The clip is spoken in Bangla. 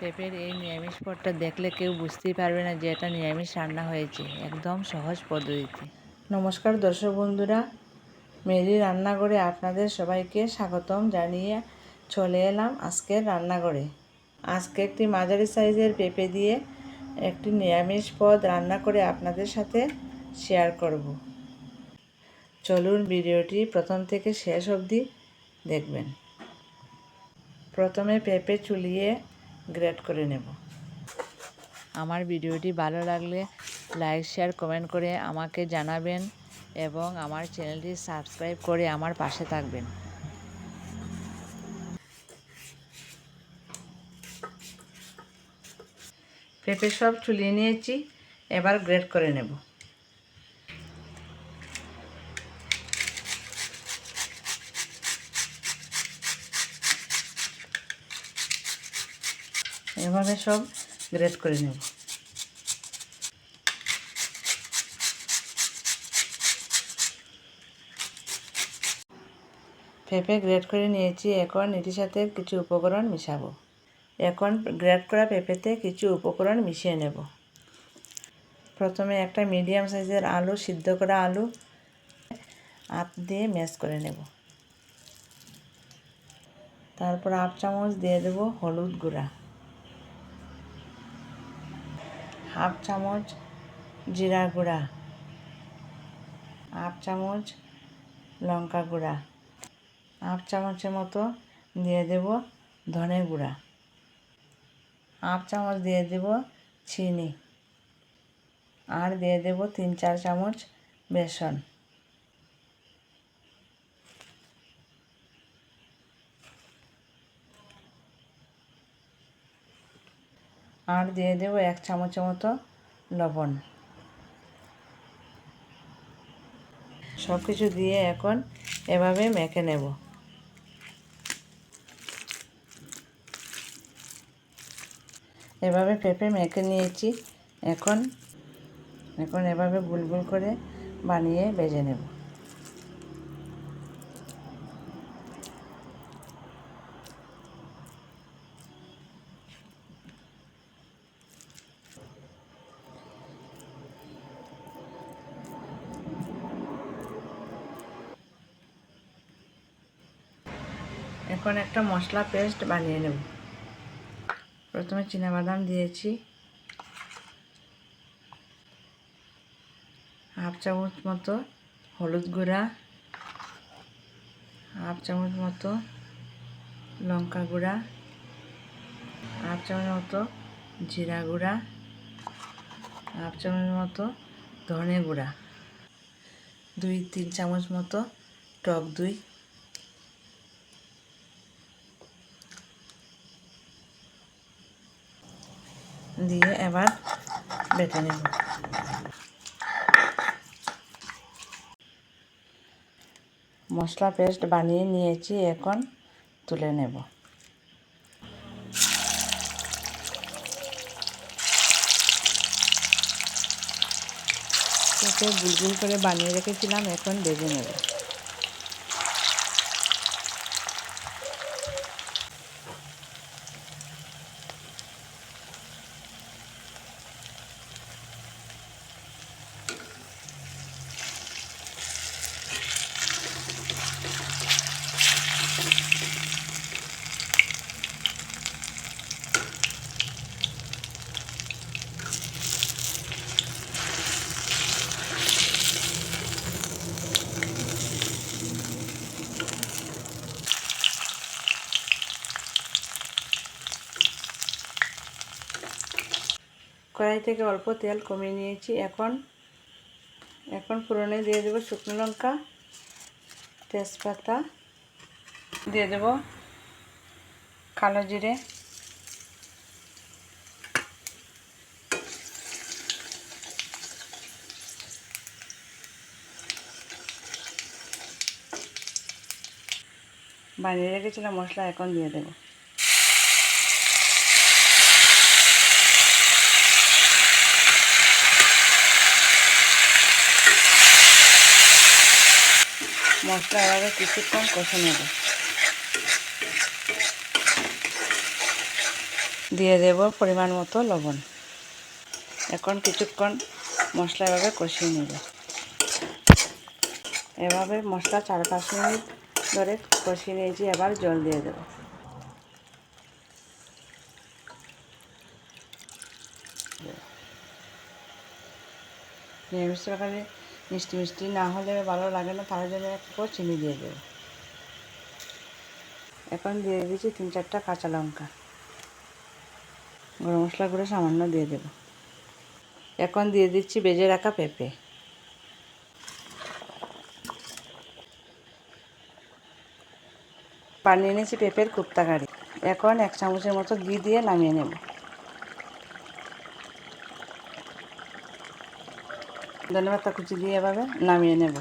পেঁপের এই নিরামিষ পদটা দেখলে কেউ বুঝতেই পারবে না যে এটা নিরামিষ রান্না হয়েছে। একদম সহজ পদ্ধতিতে। নমস্কার দর্শক বন্ধুরা মেরি রান্নাঘরে আপনাদের সবাইকে স্বাগতম জানিয়ে চলে এলাম আজকের রান্নাঘরে। আজকে একটি মাঝারি সাইজের পেঁপে দিয়ে একটি নিরামিষ পদ রান্না করে আপনাদের সাথে শেয়ার করব। চলুন ভিডিওটি প্রথম থেকে শেষ অবধি দেখবেন। প্রথমে পেঁপে চুলিয়ে গ্রেট করে নেব। আমার ভিডিওটি ভালো লাগলে লাইক শেয়ার কমেন্ট করে আমাকে জানাবেন এবং আমার চ্যানেলটি সাবস্ক্রাইব করে আমার পাশে থাকবেন। পেঁপে সব চুলিয়ে নিয়েছি, এবার গ্রেট করে নেব। এভাবে সব গ্রেট করে নেব। পেঁপে গ্রেট করে নিয়েছি, এখন এটির সাথে কিছু উপকরণ মিশাবো। এখন গ্রেট করা পেঁপেতে কিছু উপকরণ মিশিয়ে নেব। প্রথমে একটা মিডিয়াম সাইজের আলু, সিদ্ধ করা আলু, হাত দিয়ে ম্যাশ করে নেব। তারপর হাফ চামচ দিয়ে দেব হলুদ গুঁড়া। হাফ চামচ জিরা গুঁড়া, হাফ চামচ লঙ্কা গুঁড়া, হাফ চামচের মতো দিয়ে দেব ধনে গুঁড়া, হাফ চামচ দিয়ে দেব চিনি, আর দিয়ে দেব তিন চার চামচ বেসন। আর দিয়ে দেব এক চামচের মতো লবণ। সব কিছু দিয়ে এখন এভাবে মেখে নেব। এভাবে পেঁপে মেখে নিয়েছি। এখন এখন এভাবে গুলগুল করে বানিয়ে বেজে নেব। এখন একটা মশলা পেস্ট বানিয়ে নেব। প্রথমে বাদাম দিয়েছি। হাফ চামচ মতো হলুদ গুঁড়া, হাফ চামচ মতো লঙ্কা গুঁড়া, হাফ চামচ মতো জিরা গুঁড়া, হাফ চামচ মতো ধনে গুঁড়া, দুই, তিন চামচ মতো টক দই দিয়ে এবার বেটে নেব। মশলা পেস্ট বানিয়ে নিয়েছি, এখন তুলে নেব। বুলবুল করে বানিয়ে রেখেছিলাম, এখন ভেজে নেব। কড়াই থেকে অল্প তেল কমিয়ে নিয়েছি। এখন এখন পুরনে দিয়ে দেবো শুকনো লঙ্কা, তেজপাতা, দিয়ে দেব কালো জিরে। বানিয়ে রেখেছিলাম মশলা, এখন দিয়ে দেবো। মশলা এভাবে কিছুক্ষণ কষে নেব। দিয়ে দেব পরিমাণ মতো লবণ। এখন কিছুক্ষণ মশলা এভাবে কষিয়ে নেব। এভাবে মশলা চার পাঁচ মিনিট ধরে কষিয়ে নিয়েছি, এবার জল দিয়ে দেবো। নিরামিষ তরকারি মিষ্টি মিষ্টি না হলে ভালো লাগে না, তার জন্য একটু চিনি দিয়ে দেবো। এখন দিয়ে দিচ্ছি তিন চারটা কাঁচা লঙ্কা। গরম মশলা করে সামান্য দিয়ে দেব। এখন দিয়ে দিচ্ছি বেজে রাখা পেঁপে। বানিয়ে নিয়েছি পেঁপের কুপ্তা কারি এখন এক চামচের মতো ঘি দিয়ে নামিয়ে নেব। ধন্যবাদ কুচি দিয়ে এভাবে নামিয়ে নেব।